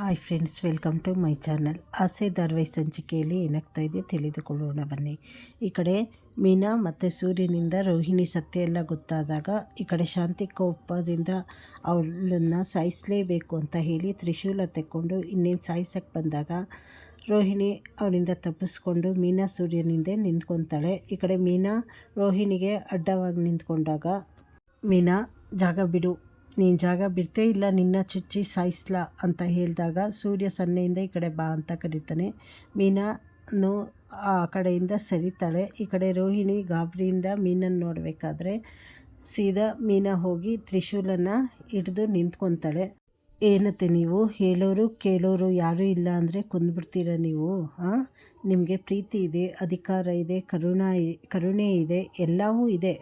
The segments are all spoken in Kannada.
Hi friends, welcome to my channel. Aase ಧಾರವಾಹಿ ಸಂಚಿಕೆಯಲ್ಲಿ ಏನಾಗ್ತಾ ಇದೆ ತಿಳಿದುಕೊಳ್ಳೋಣ ಬನ್ನಿ. ಈ ಕಡೆ ಮೀನಾ ಮತ್ತು ಸೂರ್ಯನಿಂದ ರೋಹಿಣಿ ಸತ್ಯ ಎಲ್ಲ ಗೊತ್ತಾದಾಗ ಈ ಕಡೆ ಶಾಂತಿ ಕೋಪದಿಂದ ಅವಳನ್ನು ಸಾಯಿಸಲೇಬೇಕು ಅಂತ ಹೇಳಿ ತ್ರಿಶೂಲ ತೆಕ್ಕೊಂಡು ಇನ್ನೇನು ಸಾಯಿಸಕ್ಕೆ ಬಂದಾಗ ರೋಹಿಣಿ ಅವರಿಂದ ತಪ್ಪಿಸ್ಕೊಂಡು ಮೀನಾ ಸೂರ್ಯನಿಂದ ನಿಂತ್ಕೊತಾಳೆ. ಈ ಕಡೆ ಮೀನಾ ರೋಹಿಣಿಗೆ ಅಡ್ಡವಾಗಿ ನಿಂತ್ಕೊಂಡಾಗ, ಮೀನಾ, ಜಾಗ ಬಿಡು. ನೀನು ಜಾಗ ಬಿಡ್ತೇ ಇಲ್ಲ, ನಿನ್ನ ಚುಚ್ಚಿ ಸಾಯಿಸ್ಲ ಅಂತ ಹೇಳಿದಾಗ ಸೂರ್ಯ ಸನ್ನೆಯಿಂದ ಈ ಕಡೆ ಬಾ ಅಂತ ಕರೀತಾನೆ. ಮೀನಾನು ಆ ಕಡೆಯಿಂದ ಸರಿತಾಳೆ. ಈ ಕಡೆ ರೋಹಿಣಿ ಗಾಬರಿಯಿಂದ ಮೀನನ್ನು ನೋಡಬೇಕಾದ್ರೆ ಸೀದಾ ಮೀನಾ ಹೋಗಿ ತ್ರಿಶೂಲನ ಹಿಡಿದು ನಿಂತ್ಕೊತಾಳೆ. ಏನತ್ತೆ ನೀವು? ಹೇಳೋರು ಕೇಳೋರು ಯಾರೂ ಇಲ್ಲ ಅಂದರೆ ಕುಂದ್ಬಿಡ್ತೀರ ನೀವು? ಹಾಂ ನಿಮಗೆ ಪ್ರೀತಿ ಇದೆ, ಅಧಿಕಾರ ಇದೆ, ಕರುಣ, ಕರುಣೆ ಇದೆ, ಎಲ್ಲವೂ ಇದೆ.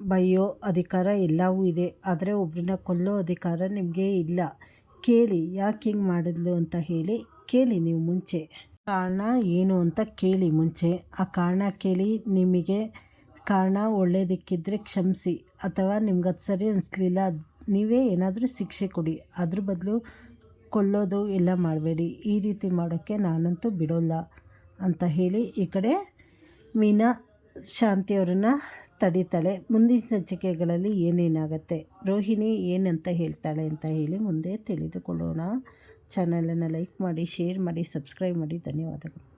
ಬೈಯೋ ಅಧಿಕಾರ ಎಲ್ಲವೂ ಇದೆ, ಆದರೆ ಒಬ್ಬರನ್ನ ಕೊಲ್ಲೋ ಅಧಿಕಾರ ನಿಮಗೆ ಇಲ್ಲ. ಕೇಳಿ, ಯಾಕೆ ಹಿಂಗೆ ಮಾಡಿದ್ಲು ಅಂತ ಹೇಳಿ, ಕೇಳಿ ನೀವು ಮುಂಚೆ. ಕಾರಣ ಏನು ಅಂತ ಕೇಳಿ ಮುಂಚೆ. ಆ ಕಾರಣ ಕೇಳಿ ನಿಮಗೆ ಕಾರಣ ಒಳ್ಳೇದಕ್ಕಿದ್ದರೆ ಕ್ಷಮಿಸಿ, ಅಥವಾ ನಿಮ್ಗೆ ಅದು ಸರಿ ಅನಿಸ್ಲಿಲ್ಲ, ನೀವೇ ಏನಾದರೂ ಶಿಕ್ಷೆ ಕೊಡಿ. ಅದ್ರ ಬದಲು ಕೊಲ್ಲೋದು ಎಲ್ಲ ಮಾಡಬೇಡಿ. ಈ ರೀತಿ ಮಾಡೋಕ್ಕೆ ನಾನಂತೂ ಬಿಡೋಲ್ಲ ಅಂತ ಹೇಳಿ ಈ ಕಡೆ ಮೀನಾ ಶಾಂತಿಯವರನ್ನು ತಡೀತಾಳೆ. ಮುಂದಿನ ಸಂಚಿಕೆಗಳಲ್ಲಿ ಏನೇನಾಗುತ್ತೆ? ರೋಹಿಣಿ ಏನಂತ ಹೇಳ್ತಾಳೆ ಅಂತ ಹೇಳಿ ಮುಂದೆ ತಿಳಿದುಕೊಳ್ಳೋಣ. ಚಾನಲನ್ನು ಲೈಕ್ ಮಾಡಿ, ಶೇರ್ ಮಾಡಿ, ಸಬ್ಸ್ಕ್ರೈಬ್ ಮಾಡಿ. ಧನ್ಯವಾದಗಳು.